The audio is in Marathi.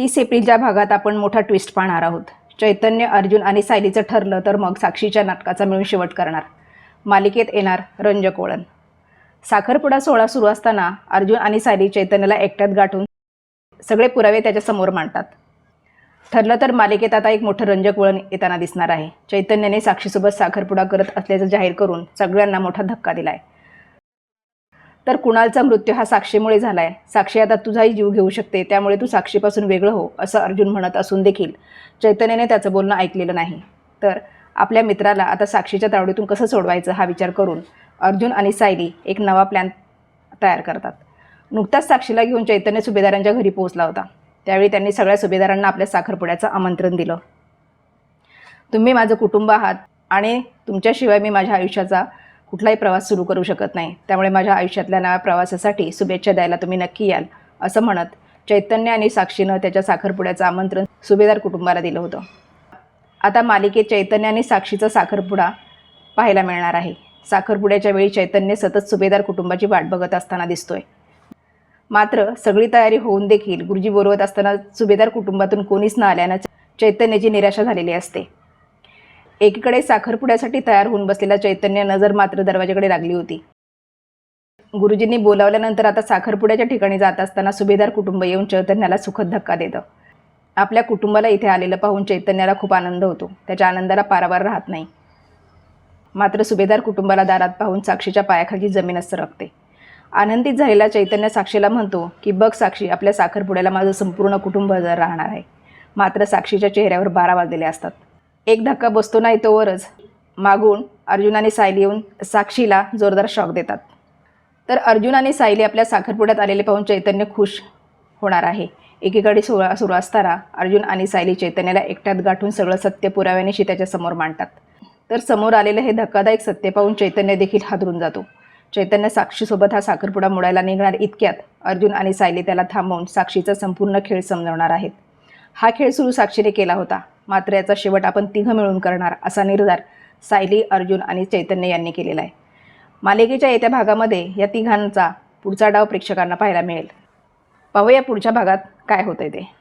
तीस एप्रिलच्या भागात आपण मोठा ट्विस्ट पाहणार आहोत. चैतन्य अर्जुन आणि सायलीचं ठरलं तर मग साक्षीच्या नाटकाचा मिळून शेवट करणार. मालिकेत येणार रंजक वळण. साखरपुडा सोहळा सुरू असताना अर्जुन आणि सायली चैतन्याला एकट्यात गाठून सगळे पुरावे त्याच्यासमोर मांडतात. ठरलं तर मालिकेत आता एक मोठं रंजक वळण येताना दिसणार आहे. चैतन्याने साक्षीसोबत साखरपुडा करत असल्याचं जाहीर करून सगळ्यांना मोठा धक्का दिलाय. तर कुणालचा मृत्यू हा साक्षीमुळे झाला आहे साक्षी आता तुझाही जीव घेऊ शकते त्यामुळे तू साक्षीपासून वेगळं हो असं अर्जुन म्हणत असून देखील चैतन्याने त्याचं बोलणं ऐकलेलं नाही. तर आपल्या मित्राला आता साक्षीच्या तावडीतून कसं सोडवायचं हा विचार करून अर्जुन आणि सायली एक नवा प्लॅन तयार करतात. नुकताच साक्षीला घेऊन चैतन्य सुभेदारांच्या घरी पोहोचला होता. त्यावेळी त्यांनी सगळ्या सुभेदारांना आपल्या साखरपुड्याचं आमंत्रण दिलं. तुम्ही माझं कुटुंब आहात आणि तुमच्याशिवाय मी माझ्या आयुष्याचा कुठलाही प्रवास सुरू करू शकत नाही. त्यामुळे माझ्या आयुष्यातल्या नव्या प्रवासासाठी शुभेच्छा द्यायला तुम्ही नक्की याल असं म्हणत चैतन्य आणि साक्षीनं त्याच्या साखरपुड्याचं आमंत्रण सुभेदार कुटुंबाला दिलं होतं. आता मालिकेत चैतन्य आणि साक्षीचा साखरपुडा पाहायला मिळणार आहे. साखरपुड्याच्या वेळी चैतन्य सतत सुभेदार कुटुंबाची वाट बघत असताना दिसतोय. मात्र सगळी तयारी होऊन देखील गुरुजी बोलवत असताना सुभेदार कुटुंबातून कोणीच न आल्यानं चैतन्याची निराशा झालेली असते. एकीकडे साखरपुड्यासाठी तयार होऊन बसलेला चैतन्य नजर मात्र दरवाजाकडे लागली होती. गुरुजींनी बोलावल्यानंतर आता साखरपुड्याच्या ठिकाणी जात असताना सुभेदार कुटुंब येऊन चैतन्याला सुखद धक्का देतं. आपल्या कुटुंबाला इथे आलेलं पाहून चैतन्याला खूप आनंद होतो. त्याच्या आनंदाला पारावार राहत नाही. मात्र सुभेदार कुटुंबाला दारात पाहून साक्षीच्या पायाखाली जमीनच सरकते आनंदित झालेला चैतन्य साक्षीला म्हणतो की बघ साक्षी आपल्या साखरपुड्याला माझं संपूर्ण कुटुंब हजर राहणार आहे. मात्र साक्षीच्या चेहऱ्यावर बारा वाजलेले असतात. एक धक्का बसतो नाही तोवरच मागून अर्जुन आणि सायली येऊन साक्षीला जोरदार शॉक देतात. तर अर्जुन आणि सायली आपल्या साखरपुड्यात आलेले पाहून चैतन्य खुश होणार आहे. एकीकडे सोहळा सुरू असताना अर्जुन आणि सायली चैतन्याला एकट्यात गाठून सगळं सत्य पुराव्यानिशी त्याच्यासमोर मांडतात. तर समोर आलेलं हे धक्कादायक सत्य पाहून चैतन्य देखील हादरून जातो. चैतन्य साक्षीसोबत हा साखरपुडा मोडायला निघणार इतक्यात अर्जुन आणि सायली त्याला थांबवून साक्षीचा संपूर्ण खेळ समजवणार आहेत. हा खेळ सुरू साक्षीने केला होता. मात्र याचा शेवट आपण तिघं मिळून करणार असा निर्धार सायली अर्जुन आणि चैतन्य यांनी केलेला आहे. मालिकेच्या येत्या भागामध्ये या तिघांचा पुढचा डाव प्रेक्षकांना पाहायला मिळेल. पाहूया पुढच्या भागात काय होतंय ते.